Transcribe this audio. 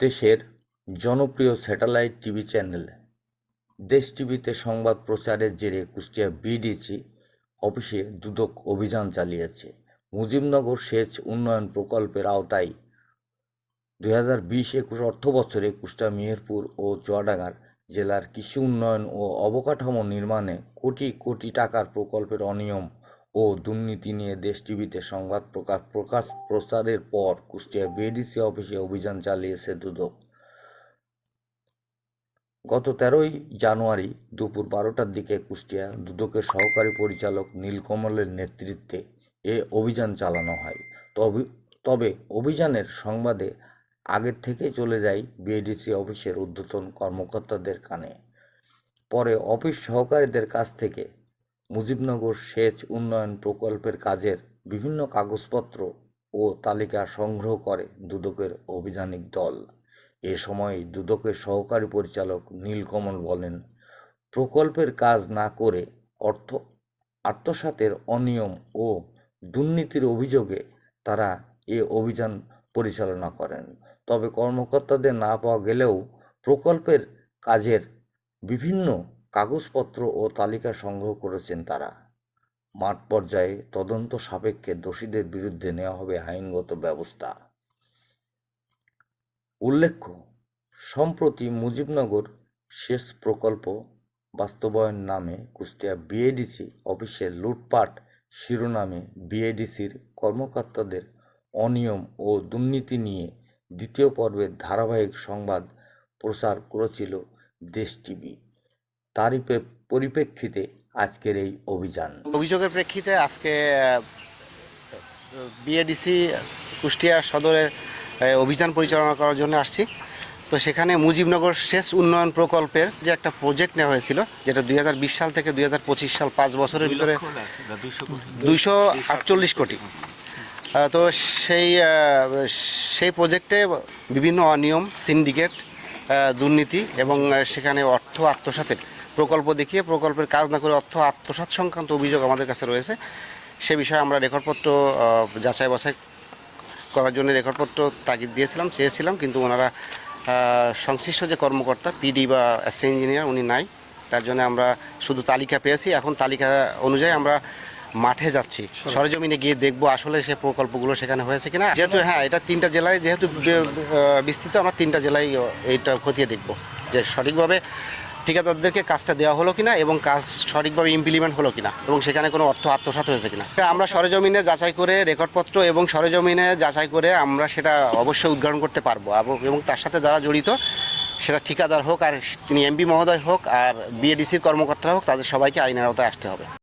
দেশের জনপ্রিয় satellite TV channel, দেশ টিভিতে সংবাদ প্রচারের জেরে কুষ্টিয়া বিডিসি অফিসে দুদক অভিযান চালিয়েছে। মুজিবনগর সেচ উন্নয়ন প্রকল্পের আওতায় দুই হাজার বিশ একুশ অর্থ বছরে কুষ্টিয়া মেহেরপুর ও চুয়াডাঙ্গার জেলার কৃষি উন্নয়ন ও অবকাঠামো নির্মাণে কোটি কোটি টাকার প্রকল্পের অনিয়ম ও দুর্নীতি নিয়ে দেশ টিভিতে সংবাদ প্রকাশ প্রকাশ প্রচারের পর কুষ্টিয়া বিডিসি অফিসে অভিযান চালিয়েছে দুদক। গত তেরোই জানুয়ারি দুপুর বারোটার দিকে কুষ্টিয়া দুদকের সহকারী পরিচালক নীলকমলের নেতৃত্বে এ অভিযান চালানো হয়। তবে তবে অভিযানের সংবাদে আগের থেকে চলে যায় বিএডিসি অফিসের ঊর্ধ্বতন কর্মকর্তাদের কানে। পরে অফিস সহকারীদের কাছ থেকে মুজিবনগর সেচ উন্নয়ন প্রকল্পের কাজের বিভিন্ন কাগজপত্র ও তালিকা সংগ্রহ করে দুদকের অভিযানিক দল। এ সময় দুদকের সহকারী পরিচালক নীলকমল বলেন, প্রকল্পের কাজ না করে অর্থ, আত্মসাতের অনিয়ম ও দুর্নীতির অভিযোগে তারা এ অভিযান পরিচালনা করেন। তবে কর্মকর্তাদের না পাওয়া গেলেও প্রকল্পের কাজের বিভিন্ন কাগজপত্র ও তালিকা সংগ্রহ করেছেন তারা। মাঠ পর্যায়ে তদন্ত সাপেক্ষে দোষীদের বিরুদ্ধে নেওয়া হবে আইনগত ব্যবস্থা। উল্লেখ্য, সম্প্রতি মুজিবনগর সেচ প্রকল্প বাস্তবায়ন নামে কুষ্টিয়া বিএডিসি অফিসের লুটপাট শিরোনামে বিএডিসির কর্মকর্তাদের অনিয়ম ও দুর্নীতি নিয়ে দ্বিতীয় পর্বের ধারাবাহিক সংবাদ প্রচার করেছিল দেশ টিভি। তারই পরিপ্রেক্ষিতে আজকের এই অভিযান। অভিযোগের প্রেক্ষিতে আজকে বিএডিসি কুষ্টিয়া সদরের অভিযান পরিচালনা করার জন্য আসছি। তো সেখানে মুজিবনগর সেচ উন্নয়ন প্রকল্পের যে একটা প্রজেক্ট নেওয়া হয়েছিল যেটা দুই হাজার বিশ সাল থেকে দু হাজার পঁচিশ সাল পাঁচ বছরের ভিতরে দুইশো আটচল্লিশ কোটি। তো সেই সেই প্রজেক্টে বিভিন্ন অনিয়ম সিন্ডিকেট দুর্নীতি এবং সেখানে অর্থ আত্মসাতের প্রকল্প দেখিয়ে, প্রকল্পের কাজ না করে অর্থ আত্মসাৎ সংক্রান্ত অভিযোগ আমাদের কাছে রয়েছে। সে বিষয়ে আমরা রেকর্ডপত্র যাচাই বাছাই করার জন্য রেকর্ডপত্র তাগিদ দিয়েছিলাম, চেয়েছিলাম, কিন্তু ওনারা সংশ্লিষ্ট যে কর্মকর্তা, পিডি বা অ্যাসিস্ট্যান্ট ইঞ্জিনিয়ার উনি নাই, তার জন্য আমরা শুধু তালিকা পেয়েছি। এখন তালিকা অনুযায়ী আমরা মাঠে যাচ্ছি। সরেজমিনে গিয়ে দেখব আসলে সে প্রকল্পগুলো সেখানে হয়েছে কিনা। যেহেতু হ্যাঁ এটা তিনটা জেলায়, যেহেতু বিস্তৃত, আমরা তিনটা জেলায় এইটা খতিয়ে দেখব। যে সঠিকভাবে ঠিকাদারদেরকে কাজটা দেওয়া হলো কিনা এবং কাজ সঠিকভাবে ইমপ্লিমেন্ট হলো কিনা এবং সেখানে কোনো অর্থ আত্মসাত হয়েছে কিনা। আমরা সরেজমিনে যাচাই করে রেকর্ডপত্র এবং সরেজমিনে যাচাই করে আমরা সেটা অবশ্যই উদ্ঘাটন করতে পারব এবং- এবং তার সাথে যারা জড়িত, সেটা ঠিকাদার হোক আর তিনি এমপি মহোদয় হোক আর বিএডিসির কর্মকর্তা হোক, তাদের সবাইকে আইনের আওতায় আসতে হবে।